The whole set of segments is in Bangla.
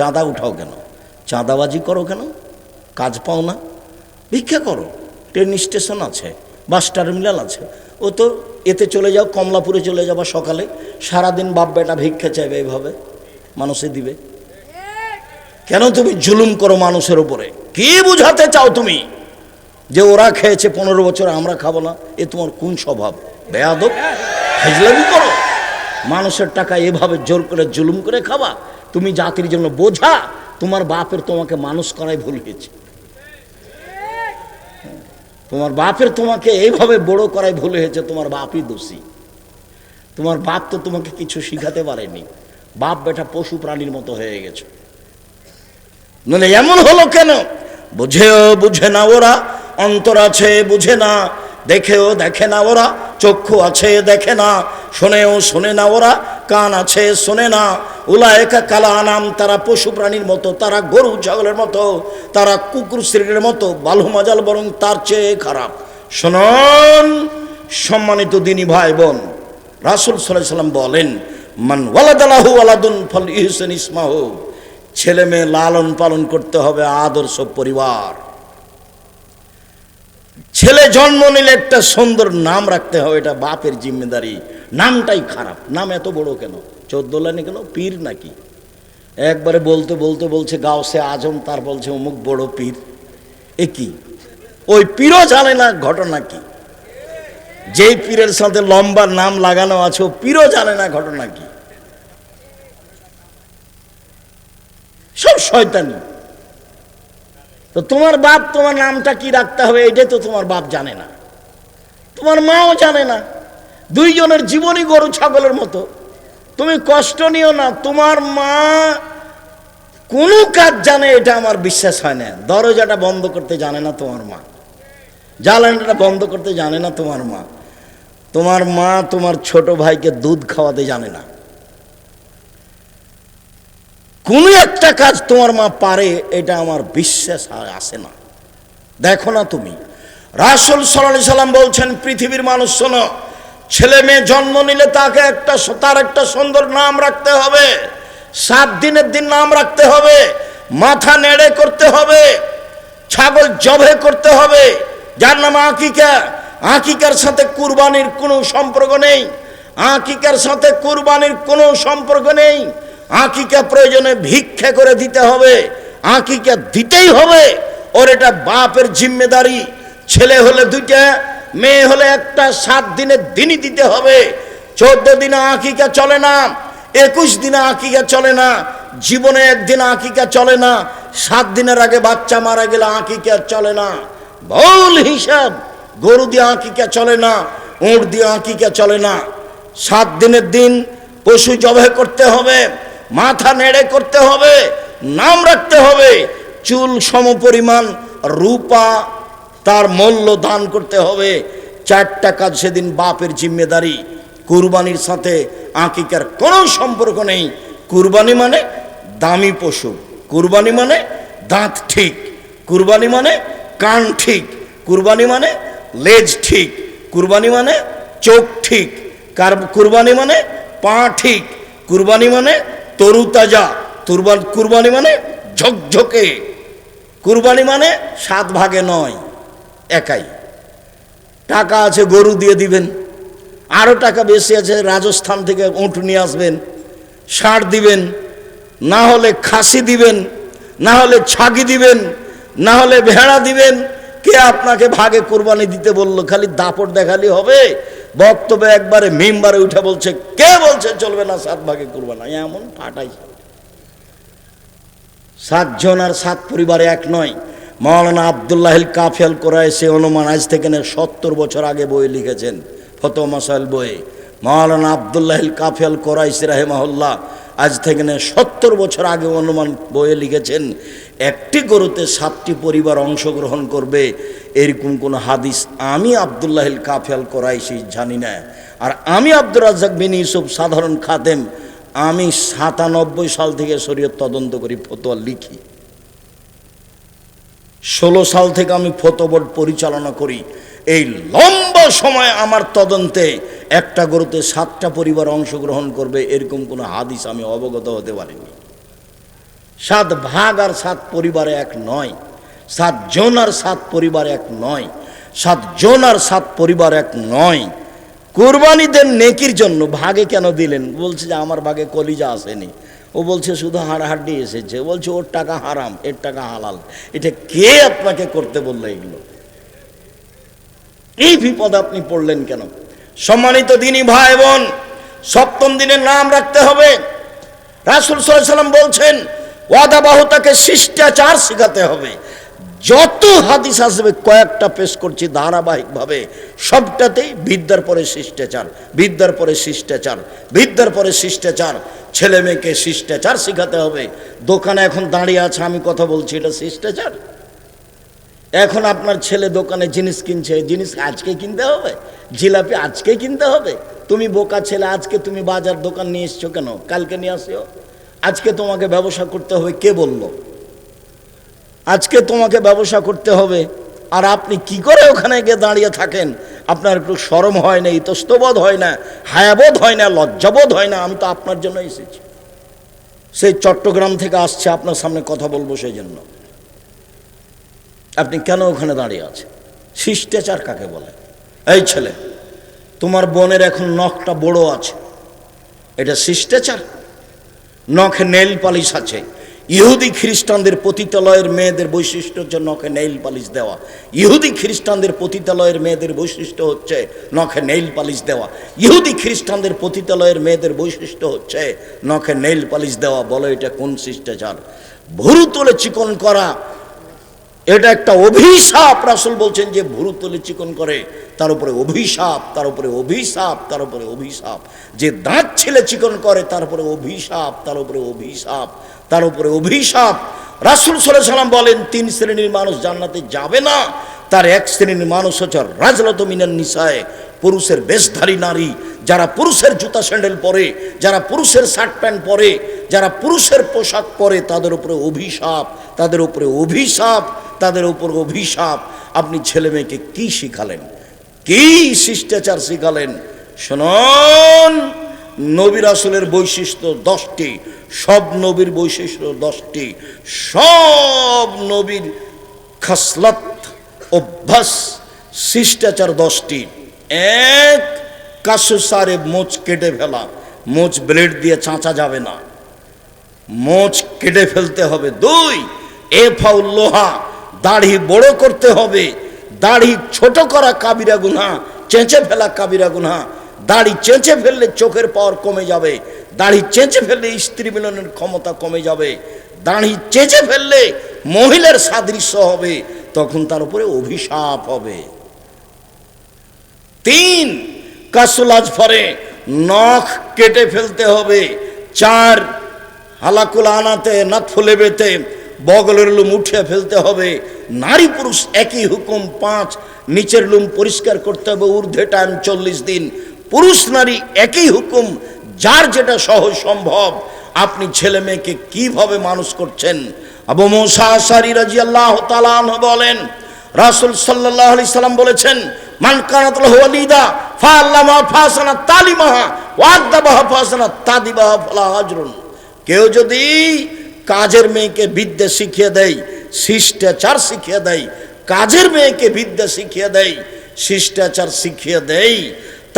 চাঁদা উঠাও কেন? চাঁদাবাজি করো কেন? কাজ পাও না? ভিক্ষা করো। ট্রেন স্টেশন আছে, বাস টার্মিনাল আছে। ও তো এতে চলে যাও, কমলাপুরে চলে যাবা সকালে। সারাদিন বাপ বেটা ভিক্ষা চাইবে এইভাবে মানুষে দিবে? কেন তুমি জুলুম করো মানুষের উপরে? কি বুঝাতে চাও তুমি? যে ওরা খেয়েছে পনেরো বছর, আমরা খাব না। এ তোমার কোন স্বভাব? বেয়াদব? হেজলামি করো? মানুষের টাকা এভাবে জোর করে জুলুম করে খাবা? তুমি জাতির জন্য বোঝা, তোমার বাপের তোমাকে মানুষ করাই ভুল হয়েছে। তোমার বাপের তোমাকে এইভাবে বড় করাই ভুল হয়েছে, তোমার বাপই দোষী। তোমার বাপ তো তোমাকে কিছু শিখাতে পারেনি। বাপ বেটা পশু প্রাণীর মতো হয়ে গেছে। নইলে এমন হলো কেন? বুঝেও বুঝে না ওরা, অন্তর আছে বুঝে না, দেখেও দেখে না ওরা, চক্ষু আছে দেখে না, শোনেও শোনে না ওরা কান আছে, শোনে না। উলায়কা কালা আনাম তারা পশু প্রাণীর মতো, তারা গরু ছাগলের মতো, তারা কুকুর শ্রীর মতো, বালু মাজাল বরং তার চেয়ে খারাপ। শোনন, সম্মানিত দিনী ভাই বোন রাসুল সাল্লাহ সাল্লাম বলেন, মান ওয়ালাদালাহু আলাদুন ফল ইহসেন ইসমাহু। ছেলে মেয়ে লালন পালন করতে হবে আদর্শ পরিবার। ছেলে জন্ম নিলে একটা সুন্দর নাম রাখতে হবে, এটা বাপের জিম্মেদারি। নামটাই খারাপ। নাম এত বড় কেন? চোদ্দ লাইনে কেন? পীর নাকি? একবারে বলতে বলতে বলছে গাওসে আজম তার বলছে, অমুক বড় পীর এ কি? ওই পীরও জানে না ঘটনা কি। যেই পীরের সাথে লম্বা নাম লাগানো আছে, ও পীরও জানে না ঘটনা কি। সব শয়তানি। তো তোমার বাপ তোমার নামটা কি রাখতে হবে, এটাই তো তোমার বাপ জানে না। তোমার মাও জানে না। দুইজনের জীবনই গরু, ছাগলের মতো। তুমি কষ্ট নিও না, তোমার মা কোনো কাজ জানে, এটা আমার বিশ্বাস হয় না। দরজাটা বন্ধ করতে জানে না তোমার মা। জ্বালানিটা বন্ধ করতে জানে না তোমার মা। তোমার মা তোমার ছোট ভাইকে দুধ খাওয়াতে জানে না। কোনো একটা কাজ তোমার মা পারে, এটা আমার বিশ্বাস আসে না। দেখো না তুমি। রাসুল সাল্লাহ সাল্লাম বলছেন, পৃথিবীর মানুষ শোনো ছেলে মেয়ে জন্ম নিলে তাকে একটা তার একটা সুন্দর নাম রাখতে হবে। সাত দিনের দিন নাম রাখতে হবে। মাথা নেড়ে করতে হবে। ছাগল জবে করতে হবে। যার নাম আকিকা। আকিকার সাথে কুরবানির কোনো সম্পর্ক নেই। আকিকার সাথে কুরবানির কোনো সম্পর্ক নেই। আকিকা প্রয়োজনে ভিক্ষা করে দিতে হবে। আকিকা দিতেই হবে। ওর এটা বাপের জিম্মেদারি। ছেলে হলে দুইটা মেয়ে হলে একটা সাত দিনের দিনই দিতে হবে। চোদ্দ দিনে আকিকা চলে না, একুশ দিনে আকিকা চলে না, জীবনে একদিন আকিকা চলে না, সাত দিনের আগে বাচ্চা মারা গেলে আকিকা চলে না। ভুল হিসাব, গরু দিয়ে আকিকা চলে না, উঁট দিয়ে আঁকিকা চলে না। সাত দিনের দিন পশু জবে করতে হবে, মাথা নেড়ে করতে হবে, নাম রাখতে হবে। চুল সমপরিমাণ, রূপা তার মূল্য দান করতে হবে। চারটা কাজ সেদিন বাপের জিম্মেদারি। কুরবানির সাথে আঁকিকার কোনো সম্পর্ক নেই। কুরবানি মানে দামি পশু। কুরবানি মানে দাঁত ঠিক। কুরবানি মানে কান ঠিক। কুরবানি মানে লেজ ঠিক। কুরবানি মানে চোখ ঠিক। কার কুরবানি মানে পা ঠিক। কুরবানি মানে তরুতাজা। কুরবানি মানে ঝকঝকে। কুরবানি মানে সাত ভাগে নয়। একাই। টাকা আছে, গরু দিয়ে দিবেন। আরও টাকা বেশি আছে, রাজস্থান থেকে উঁট নিয়ে আসবেন। ষাঁড় দিবেন। না হলে খাসি দিবেন, না হলে ছাগি দিবেন, না হলে ভেড়া দিবেন। কে আপনাকে ভাগে কোরবানি দিতে বলল? খালি দাপট দেখালি হবে। বক্তব্যে একবারে মেম্বারে উঠে বলছে, কে বলছে চলবে না সাত ভাগে কোরবানি? এমন ফাটাই। সাতজন আর সাত পরিবারে এক নয়। মৌলানা আবদুল্লাহিল কাফিয়াল কোরআ সে অনুমান আজ থেকে সত্তর বছর আগে বই লিখেছেন ফতো মাসাইল বইয়ে মৌলানা আবদুল্লাহিল কাফিয়াল কোরাইসি রাহেমাহুল্লাহ আজ থেকে না সত্তর বছর আগে অনুমান বইয়ে লিখেছেন, একটি গরুতে সাতটি পরিবার অংশগ্রহণ করবে, এরকম কোনো হাদিস আমি আবদুল্লাহিল কাফিয়াল কোরাইশি জানি না। আর আমি আব্দুর রাজ্জাক বিন ইউসুফ সাধারণ খাতেম আমি সাতানব্বই সাল থেকে শরীয়ত তদন্ত করি, ফতোয়া লিখি। ষোলো সাল থেকে আমি ফতোবোর্ড পরিচালনা করি। এই লম্বা সময় আমার তদন্তে একটা গরুতে সাতটা পরিবার অংশগ্রহণ করবে, এরকম কোনো হাদিস আমি অবগত হতে পারিনি। সাত ভাগ আর সাত পরিবারে এক নয়। সাত জন আর সাত পরিবার এক নয়। সাত জন আর সাত পরিবার এক নয়। কোরবানিদের নেকির জন্য ভাগে কেন দিলেন? বলছে যে আমার ভাগে কলিজা আসেনি। ও বলছে, শুধু হাড়াহাড্ডি এসেছে। বলছে, ওর টাকা হারাম, এর টাকা হালাল। এটা কে আপনাকে করতে বলল এগুলো? এই বিপদ আপনি পড়লেন কেন? সম্মানিত দিনী ভাই বোন, সপ্তম দিনের নাম রাখতে হবে। রাসুল সাল্লাম বলছেন, ওয়াদা বাহুতাকে শিষ্টাচার শেখাতে হবে। যত হাদিস আসবে, কয়েকটা পেশ করছি ধারাবাহিকভাবে। সবটাতেই বিদ্যার পরে শিষ্টাচার, বিদ্যার পরে শিষ্টাচার, বিদ্যার পরে শিষ্টাচার। ছেলে মেয়েকে শিষ্টাচার শেখাতে হবে। দোকানে এখন দাঁড়িয়ে আছে, আমি কথা বলছি, এটা শিষ্টাচার? এখন আপনার ছেলে দোকানে জিনিস কিনছে জিনিস আজকে কিনতে হবে? জিলাপি আজকে কিনতে হবে? তুমি বোকা ছেলে, আজকে তুমি বাজার দোকান নিয়ে এসছো কেন? কালকে নিয়ে আসিও? আজকে তোমাকে ব্যবসা করতে হবে, কে বলল? আজকে তোমাকে ব্যবসা করতে হবে আর আপনি কি করে ওখানে গিয়ে দাঁড়িয়ে থাকেন? আপনার একটু সরম হয় না ইতস্তবোধ হয় না, হায়াবোধ হয় না, লজ্জাবোধ হয় না? আমি তো আপনার জন্য এসেছি। সেই চট্টগ্রাম থেকে আসছে, আপনার সামনে কথা বলব সেই জন্য আপনি কেন ওখানে দাঁড়িয়ে আছেন? শিষ্টাচার কাকে বলে? এই ছেলে, তোমার বোনের এখন নখটা বড় আছে। এটা শিষ্টাচার? নখে নেল পালিশ আছে। ইহুদি খ্রিস্টানদের পতিতালয়ের মেয়েদের বৈশিষ্ট্য হচ্ছে নখে নেইল পালিশ দেওয়া। ইহুদি খ্রিস্টানদের পতিতালয়ের মেয়েদের বৈশিষ্ট্য হচ্ছে নখে নেইল পালিশ দেওয়া। ইহুদি খ্রিস্টানদের পতিতালয়ের মেয়েদের বৈশিষ্ট্য হচ্ছে নখে নেইল পালিশ দেওয়া। বলো এটা কোন শিষ্টাচার? ভুরু তুলে চিকন করা এটা একটা অভিশাপ, রাসুল বলছেন যে ভুরু তুলে চিকন করে, তার উপরে অভিশাপ, তার উপরে অভিশাপ, তার উপরে অভিশাপ। যে দাঁত ছেলে চিকন করে, তার উপরে অভিশাপ, তার উপরে অভিশাপ, তার উপরে অভিশাপ। রাসুল সাল্লাহ সাল্লাম বলেন, তিন শ্রেণির মানুষ জান্নাতে যাবে না। তার এক শ্রেণির মানুষ হচ্ছে রাজলত মিনান নিশায় পুরুষের বেশধারী নারী। যারা পুরুষের জুতা স্যান্ডেল পরে, যারা পুরুষের শার্ট প্যান্ট পরে, যারা পুরুষের পোশাক পরে, তাদের উপরে অভিশাপ, তাদের উপরে অভিশাপ। তাদের উপর অভিশাপ। আপনি ছেলে মেয়েকে কি শিখালেন? কি শিষ্টাচার শিখালেন? শুনুন, নবীর আসলের বৈশিষ্ট্য দশটি, সব নবীর বৈশিষ্ট্য দশটি। সব নবীর খাসলাত, অভ্যাস, শিষ্টাচার দশটি। এক, কাশু সারে মোচ কেটে ফেলা। মোচ ব্লেড দিয়ে চাঁচা যাবে না। মোচ কেটে ফেলতে হবে। দুই এ ফাউল লোহা দাড়ি বড় করতে হবে। দাড়ি ছোট করা কাবিরা গুনা চেঁচে ফেলা কাবিরা গুনা দাড়ি চেঁচে ফেললে চোখের পাওয়ার কমে যাবে। দাড়ি চেঁচে ফেললে স্ত্রী মিলনের ক্ষমতা কমে যাবে। দাড়ি চেঁচে ফেললে মহিলার সাদৃশ্য হবে, তখন তার উপরে অভিশাপ হবে। তিন, কাসুলাজ ফরে নখ কেটে ফেলতে হবে। চার, হালাকুল আনাতে নাথ ফুলে বেতে বগলের লুম উঠিয়ে ফেলতে হবে। নারী পুরুষ একই হুকুম, পাঁচ। নিচের লুম পরিষ্কার করতে হবে ঊর্ধ্বে টাইম চল্লিশ দিন। পুরুষ নারী একই হুকুম, যার যেটা সহজ সম্ভব। আপনি ছেলে মেয়েকে কীভাবে মানুষ করছেন? আবু মোসা আসারি রাজি আল্লাহ বলেন, রাসুল সাল্লাহ আলি সাল্লাম বলেছেন, মান কানাতুল ওয়ালিদা, ফাআল্লামা ফাসানা তালিমাহা ওয়াদ্দাবাহা ফাসানা তাদিবাহা ফালা আজরুন। কেউ যদি কাজের মেয়েকে বিদ্যা শিখিয়ে দেয় শিষ্টাচার শিখিয়ে দেয় কাজের মেয়েকে বিদ্যা শিখিয়ে দেয় শিষ্টাচার শিখিয়ে দেয়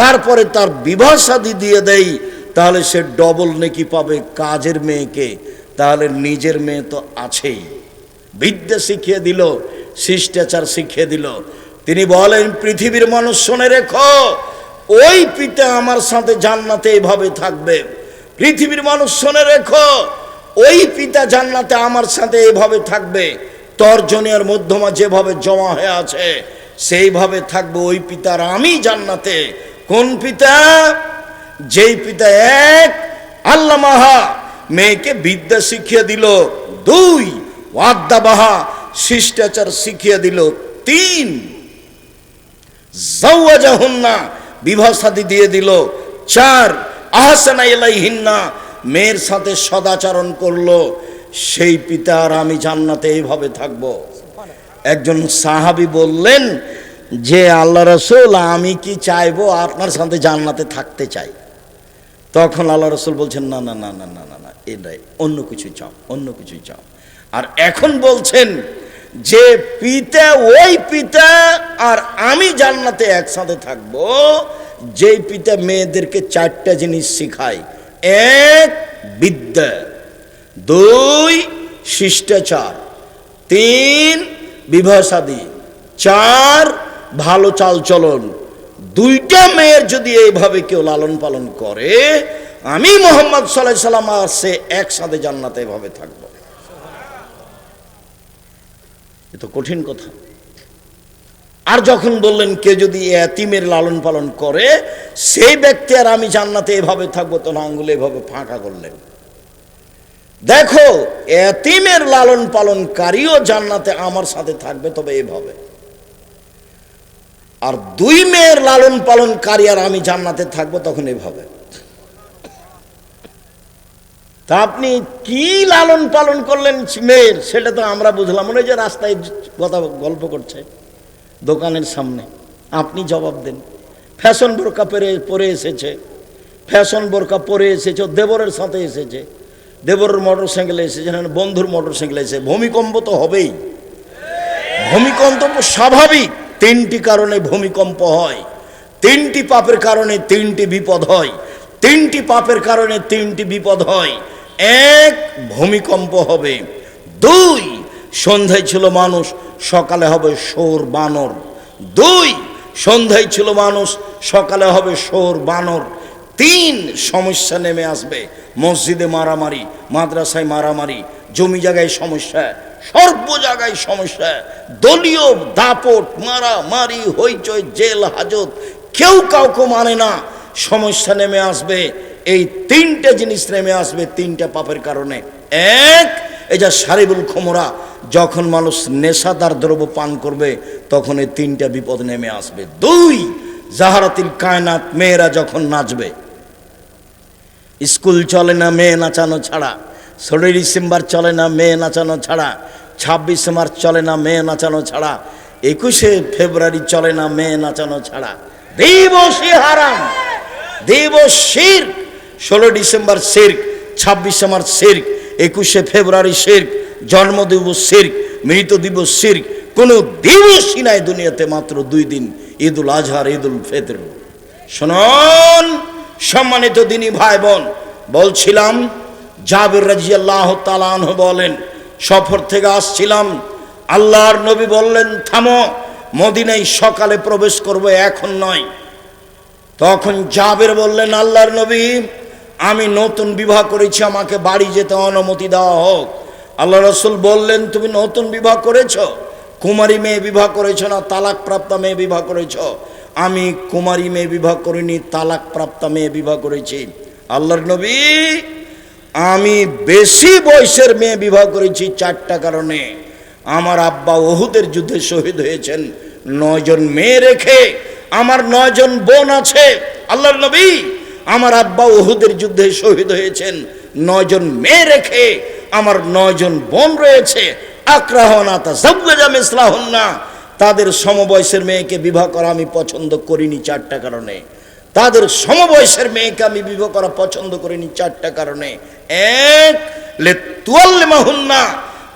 তারপরে তার বিবাহ শাদী দিয়ে দেয় তাহলে সে ডবল নেকি পাবে কাজের মেয়েকে, তাহলে নিজের মেয়ে তো আছেই। বিদ্যা শিখিয়ে দিল, শিষ্টাচার শিখিয়ে দিল। তিনি বলেন, পৃথিবীর মানুষ শুনে রেখো, ওই পিতা আমার সাথে জান্নাতে এইভাবে থাকবে। পৃথিবীর মানুষ শুনে রেখো ওই পিতা জান্নাতে আমার সাথে এইভাবে থাকবে তর্জনীয় মধ্যমা যেভাবে জমা হয়ে আছে, সেইভাবে থাকবে ওই পিতার আমি জান্নাতে। কোন পিতা? যেই পিতা এক আল্লামাহা মেয়েকে বিদ্যা শিখিয়ে দিল। দুই ওয়াদ্দাবাহা শিষ্টাচার শিখিয়ে দিল। তিন জাহুন্না বিবাহ দিয়ে দিল। চার, আহসানা হিন্না মেয়ের সাথে সদাচরণ করল, সেই পিতা আর আমি জান্নাতে এইভাবে থাকব। একজন সাহাবি বললেন, যে আল্লাহ রসুল, আমি কি চাইব আপনার সাথে জান্নাতে থাকতে চাই? তখন আল্লাহ রসুল বলছেন, না না না না না না না, এটাই, অন্য কিছু চাও, অন্য কিছু চাও। আর এখন বলছেন, যে পিতা, ওই পিতা আর আমি জান্নাতে একসাথে থাকব, যেই পিতা মেয়েদেরকে চারটা জিনিস শেখায় এক বিদ্যা, দুই শিষ্টাচার, তিন বিভাসাদি, চার ভালো চালচলন। দুইটা মেয়ের যদি এইভাবে কেউ লালন পালন করে, আমি মোহাম্মদ সাল্লাহ সাল্লাম আর সে একসাথে জান্নাতে এভাবে থাকব। এ তো কঠিন কথা। আর যখন বললেন, কে যদি এতিমের লালন পালন করে, সেই ব্যক্তি আর আমি জান্নাতে এভাবে থাকব তো আঙ্গুলে এভাবে ফাঁকা করলেন। দেখো, এতিমের লালন পালনকারীও জান্নাতে আমার সাথে থাকবে, তবে এভাবে। আর দুই মেয়ের লালন পালনকারী আর আমি জান্নাতে থাকব, তখন এভাবে। তা আপনি কি লালন পালন করলেন মেয়ের? সেটা তো আমরা বুঝলাম। মনে যে রাস্তায় কথা গল্প করছে। দোকানের সামনে। আপনি জবাব দেন। ফ্যাশন বোরকা পরে পরে এসেছে। ফ্যাশন বোরকা পরে এসেছে, দেবরের সাথে এসেছে। দেবরের মোটর সাইকেলে এসেছে বন্ধুর মোটর সাইকেলে এসে ভূমিকম্প তো হবেই। ভূমিকম্প স্বাভাবিক। তিনটি কারণে ভূমিকম্প হয়। তিনটি পাপের কারণে তিনটি বিপদ হয়। তিনটি পাপের কারণে তিনটি বিপদ হয়। এক, ভূমিকম্প হবে। দুই, সন্ধ্যায় ছিল মানুষ। সকালে হবে সোর বানর। দুই, সন্ধ্যায় ছিল মানুষ, সকালে হবে সোর বানর। তিন, সমস্যা নেমে আসবে। মসজিদে মারামারি, মাদ্রাসায় মারামারি, জমি জায়গায় সমস্যা, সর্ব জায়গায় সমস্যা। দলীয় দাপট, মারামারি, হইচই, জেল, হাজত, কেউ কাউকে মানে না। সমস্যা নেমে আসবে। এই তিনটে জিনিস নেমে আসবে তিনটে পাপের কারণে। এক এই যা সারিবুল খমরা, যখন মানুষ নেশাদার দ্রব্য পান করবে, তখন এই তিনটা বিপদ নেমে আসবে। দুই, জাহারাতিল কায়নাত, মেয়েরা যখন নাচবে, স্কুল চলে না, মেয়ে নাচানো ছাড়া, ষোলোই ডিসেম্বর চলে না, মেয়ে নাচানো ছাড়া, ছাব্বিশে মার্চ চলে না, মেয়ে নাচানো ছাড়া, একুশে ফেব্রুয়ারি চলে না, মেয়ে নাচানো ছাড়া। দিবসই হারাম, দিবস শির ষোলো ডিসেম্বর শির্ক, ছাব্বিশে মার্চ শির্ক একুশে ফেব্রুয়ারি শির্ক জন্ম দিবস শির্ক মৃত দিবস শির্ক, কোনো দিবসই নাই দুনিয়াতে মাত্র দুই দিন, ঈদুল আজহার, ঈদুল ফেতর। শুনুন, সম্মানিত দিনী ভাই বোন বলছিলাম, জাবির রাজিয়াল্লাহ তালান বলেন, সফর থেকে আসছিলাম, আল্লাহর নবী বললেন, থামো, মদিনায় সকালে প্রবেশ করবে, এখন নয়। তখন জাবের বললেন, আল্লাহর নবী আমি নতুন বিবাহ করেছি, আমাকে বাড়ি যেতে অনুমতি দেওয়া হোক আল্লাহ রসুল বললেন, তুমি নতুন বিবাহ করেছ? কুমারী মেয়ে বিবাহ করেছ না তালাক প্রাপ্তা মেয়ে বিবাহ করেছ? আমি কুমারী মেয়ে বিবাহ করিনি তালাক প্রাপ্তা মেয়ে বিবাহ করেছি। আল্লাহর নবী, আমি বেশি বয়সের মেয়ে বিবাহ করেছি চারটা কারণে। আমার আব্বা ওহুদের যুদ্ধে শহীদ হয়েছেন। নয়জন মেয়ে রেখে আমার নয়জন বোন আছে। আল্লাহর নবী আমার আব্বা ওহুদের যুদ্ধে শহীদ হয়েছেন। নয়জন মেয়ে রেখে আমার নয়জন বোন রয়েছে। তাদের সমবয়সের মেয়েকে বিবাহ করা আমি পছন্দ করিনি চারটা কারণে। তাদের সমবয়সের মেয়েকে আমি বিবাহ করা পছন্দ করিনি চারটা কারণে। এক মাহুন্না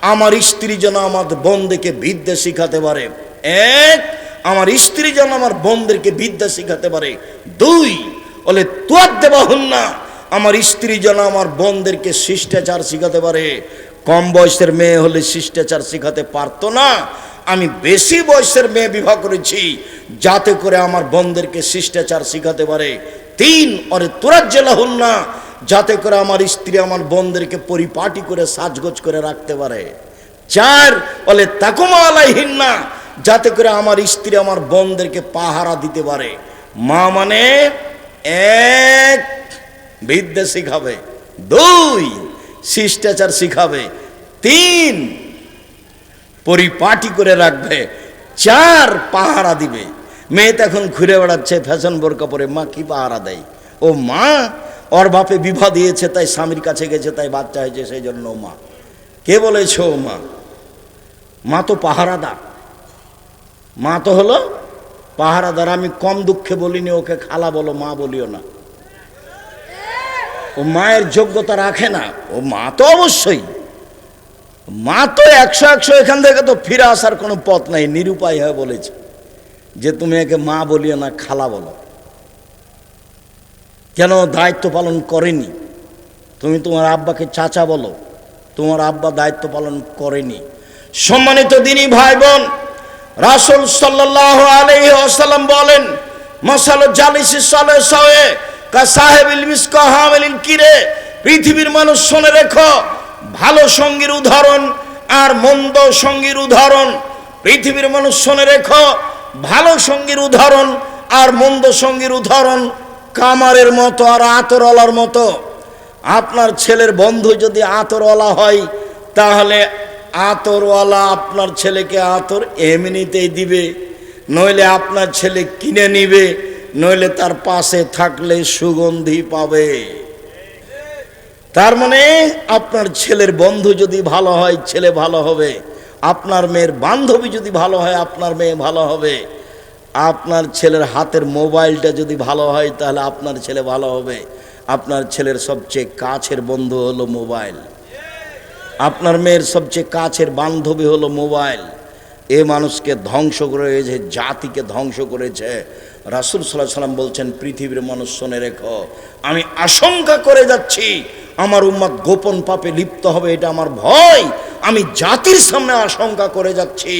আমার স্ত্রী যেন আমার বোনদেরকে বিদ্যা শিখাতে পারে। এক, আমার স্ত্রী যেন আমার বোনদেরকে বিদ্যা শিখাতে পারে। দুই বলে তুয়ার দেবা না আমার স্ত্রী যেন আমার বোনদেরকে শিষ্টাচার শিখাতে পারে। কম বয়সের মেয়ে হলে শিষ্টাচার শিখাতে পারতো না। আমি বেশি বয়সের মেয়ে বিবাহ করেছি, যাতে করে আমার বোনদেরকে শিষ্টাচার শিখাতে পারে। তিন অরে তোরার জেলা হল না যাতে করে আমার স্ত্রী আমার বোনদেরকে পরিপাটি করে, সাজগোজ করে রাখতে পারে। চার, বলে, তাকুমা আলাইহীন না যাতে করে আমার স্ত্রী আমার বোনদেরকে পাহারা দিতে পারে। মা মানে এক, বিদ্যা শিখাবে। দুই, শিষ্টাচার শিখাবে। তিন, পরিপাটি করে রাখবে। চার, পাহারা দিবে। মেয়ে এখন ঘুরে বেড়াচ্ছে, ফ্যাশন বোরকা পরে মা কি পাহারা দেয়? ও মা, ওর বাপে বিবাহ দিয়েছে, তাই স্বামীর কাছে গেছে, তাই বাচ্চা হয়েছে, সেই জন্য মা। কে বলেছে মা? মা তো পাহারাদার। মা তো হলো পাহারাদার, আমি কম দুঃখে বলিনি, ওকে খালা বলো, মা বলিও না। ও মায়ের যোগ্যতা রাখে না। ও মা তো অবশ্যই। মা তো একশো একশো এখান থেকে তো ফিরে আসার কোনো পথ নাই, নিরুপায় হয়ে বলেছে যে তুমি একে মা বলিও না, খালা বলো। কেন দায়িত্ব পালন করেনি? তুমি তোমার আব্বাকে চাচা বলো, তোমার আব্বা দায়িত্ব পালন করেনি। সম্মানিত দিনী ভাই বোন রাসুল সাল্লাহ আলহি আসাল্লাম বলেন, মশাল জালিসি সালে সাহে কা সাহেব ইলমিস কাহামিল কিরে, পৃথিবীর মানুষ শুনে রেখো, ভালো সঙ্গীর উদাহরণ আর মন্দ সঙ্গীর উদাহরণ। পৃথিবীর মানুষ শুনে রেখো, ভালো সঙ্গীর উদাহরণ আর মন্দ সঙ্গীর উদাহরণ কামারের মতো আর আতরওয়ালার মতো। আপনার ছেলের বন্ধু যদি আতরওয়ালা হয়, তাহলে আতরওয়ালা আপনার ছেলেকে আতর এমনিতেই দিবে, নইলে আপনার ছেলে কিনে নিবে, নইলে তার পাশে থাকলে সুগন্ধি পাবে। তার মানে আপনার ছেলের বন্ধু যদি ভালো হয়, ছেলে ভালো হবে। আপনার মেয়ের বান্ধবী যদি ভালো হয়, আপনার মেয়ে ভালো হবে। আপনার ছেলের হাতের মোবাইলটা যদি ভালো হয়, তাহলে আপনার ছেলে ভালো হবে। আপনার ছেলের সবচেয়ে কাছের বন্ধু হলো মোবাইল। আপনার মেয়ের সবচেয়ে কাছের বান্ধবী হলো মোবাইল। এ মানুষকে ধ্বংস করেছে, জাতিকে ধ্বংস করেছে। রাসুল সাল্লাহ সাল্লাম বলছেন, পৃথিবীর মানুষ শোনে রেখো, আমি আশঙ্কা করে যাচ্ছি, আমার উম্মাদ গোপন পাপে লিপ্ত হবে, এটা আমার ভয়। আমি জাতির সামনে আশঙ্কা করে যাচ্ছি,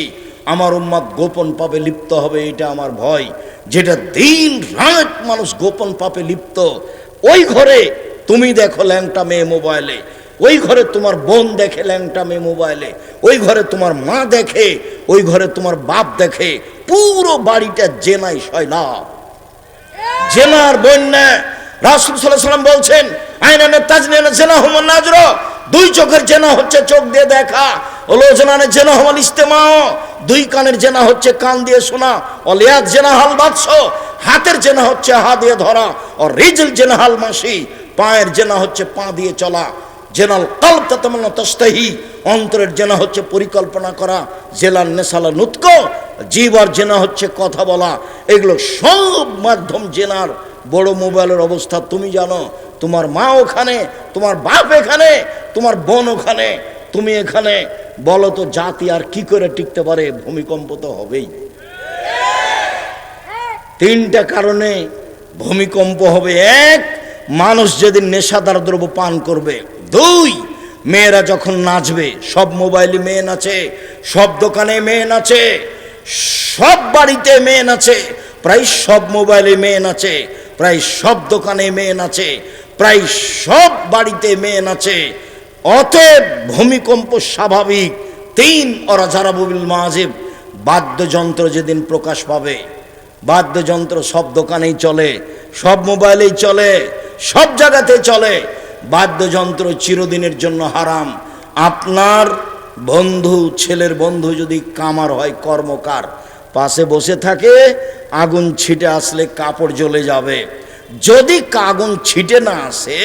আমার উম্মাদ গোপন পাপে লিপ্ত হবে, এটা আমার ভয়। যেটা দিন রাত মানুষ গোপন পাপে লিপ্ত, ওই ঘরে তুমি দেখো ল্যাংটা মেয়ে মোবাইলে ওই ঘরে তোমার বোন দেখে ল্যাংটা মোবাইলে, ওই ঘরে তোমার মা দেখে, ওই ঘরে তোমার বাপ দেখে, পুরো বাড়িটা জেনাই সয়লাভ জেনার বন্যা রাসুল সাল্লাহ সাল্লাম বলছেন আইনানে তাজনিয়ানে জেনা হুমন নাজর, দুই চোখের জেনা হচ্ছে চোখ দিয়ে দেখা, ওলো জেনানে জেনা হমাল ইস্তেমাও দুই কানের জেনা হচ্ছে কান দিয়ে শোনা অলিয়াদ জেনা হাল বাদশ হাতের জেনা হচ্ছে হা দিয়ে ধরা ও রিজল জেনা হাল মাসি, পায়ের জেনা হচ্ছে পা দিয়ে চলা জেনাল কাল্প তাতামান্না তস্তাহি, অন্তরের জেনা হচ্ছে পরিকল্পনা করা, জেলার নেশালা নুৎক জীবার জেনা হচ্ছে কথা বলা। এগুলো সব মাধ্যম জেনার বড় মোবাইলের অবস্থা, তুমি জানো, তোমার মা ওখানে, তোমার বাপ এখানে, তোমার বোন ওখানে, তুমি এখানে। বলো তো, জাতি আর কি করে টিকতে পারে? ভূমিকম্প তো হবেই। তিনটা কারণে ভূমিকম্প হবে। এক, মানুষ যেদিন নেশাদার দ্রব্য পান করবে দুই, মেয়েরা যখন নাচবে, সব মোবাইলে মেয়ে নাচে, সব দোকানে মেয়ে নাচে, সব বাড়িতে মেয়ে নাচে, প্রায় সব মোবাইলে মেয়ে নাচে, প্রায় সব দোকানে মেয়ে নাচে, প্রায় সব বাড়িতে মেয়ে নাচে। অতএব ভূমিকম্প স্বাভাবিক। তিন, ওরা যারা ববিল মাজেব, বাদ্যযন্ত্র যেদিন প্রকাশ পাবে, বাদ্যযন্ত্র সব দোকানেই চলে, সব মোবাইলেই চলে, সব জায়গাতে চলে বাদ্যযন্ত্র চিরদিনের জন্য হারাম। আপনার বন্ধু, ছেলের বন্ধু যদি কামার হয়, কর্মকার, পাশে বসে থাকে, আগুন ছিটে আসলে কাপড় জ্বলে যাবে। যদি আগুন ছিটে না আসে,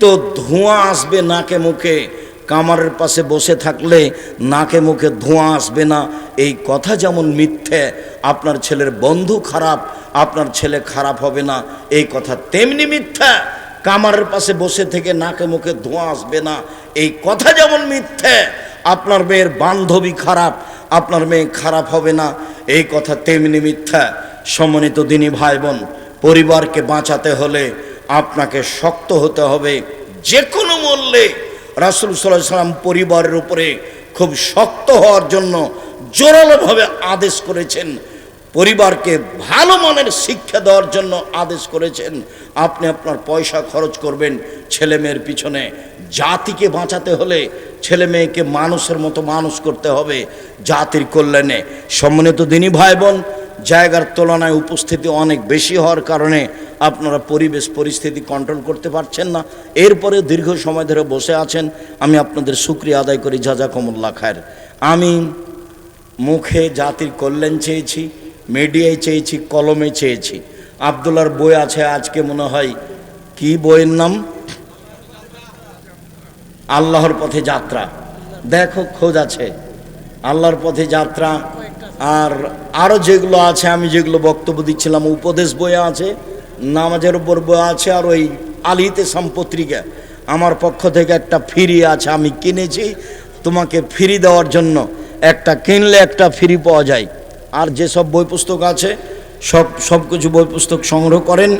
তো ধোঁয়া আসবে নাকে মুখে। কামারের পাশে বসে থাকলে নাকে মুখে ধোঁয়া আসবে না। এই কথা যেমন মিথ্যে, আপনার ছেলের বন্ধু খারাপ, আপনার ছেলে খারাপ হবে না। এই কথা তেমনি মিথ্যা। কামারের পাশে বসে থেকে নাকে মুখে ধোঁয়া আসবে না। এই কথা যেমন মিথ্যে, আপনার মেয়ের বান্ধবী খারাপ, আপনার মেয়ে খারাপ হবে না। এই কথা তেমনি মিথ্যা। সম্মানিত দিনী ভাই বোন পরিবারকে বাঁচাতে হলে আপনাকে শক্ত হতে হবে যে কোনো মূল্যে। রাসুল সাল্লাহ সাল্লাম পরিবারের উপরে খুব শক্ত হওয়ার জন্য জোরালোভাবে আদেশ করেছেন। পরিবারকে ভালো মানের শিক্ষা দেওয়ার জন্য আদেশ করেছেন। আপনি আপনার পয়সা খরচ করবেন ছেলে মেয়ের পিছনে। জাতিকে বাঁচাতে হলে ছেলে মেয়েকে মানুষের মতো মানুষ করতে হবে জাতির কল্যাণে। সম্মানিত দিনী ভাই বোন জায়গার তুলনায় উপস্থিতি অনেক বেশি হওয়ার কারণে আপনারা পরিবেশ পরিস্থিতি কন্ট্রোল করতে পারছেন না। এরপরে দীর্ঘ সময় ধরে বসে আছেন। আমি আপনাদের সুক্রিয়া আদায় করি। জাজাকমুল্লা খায়ের। আমি মুখে জাতির কল্যাণ চেয়েছি। মিডিয়ায় চেয়েছি, কলমে চেয়েছি। আবদুল্লার বই আছে, আজকে মনে হয়, কি বইয়ের নাম? আল্লাহর পথে যাত্রা। দেখো, খোঁজ আছে। আল্লাহর পথে যাত্রা। আর আরও যেগুলো আছে, আমি যেগুলো বক্তব্য দিচ্ছিলাম, উপদেশ বই আছে, নামাজের উপর বই আছে, আর ওই আলিতে পত্রিকা আমার পক্ষ থেকে একটা ফ্রি আছে, আমি কিনেছি। তোমাকে ফ্রি দেওয়ার জন্য একটা কিনলে একটা ফ্রি পাওয়া যায়। আর যেসব বই পুস্তক আছে সব সব কিছু বই পুস্তক সংগ্রহ করেন।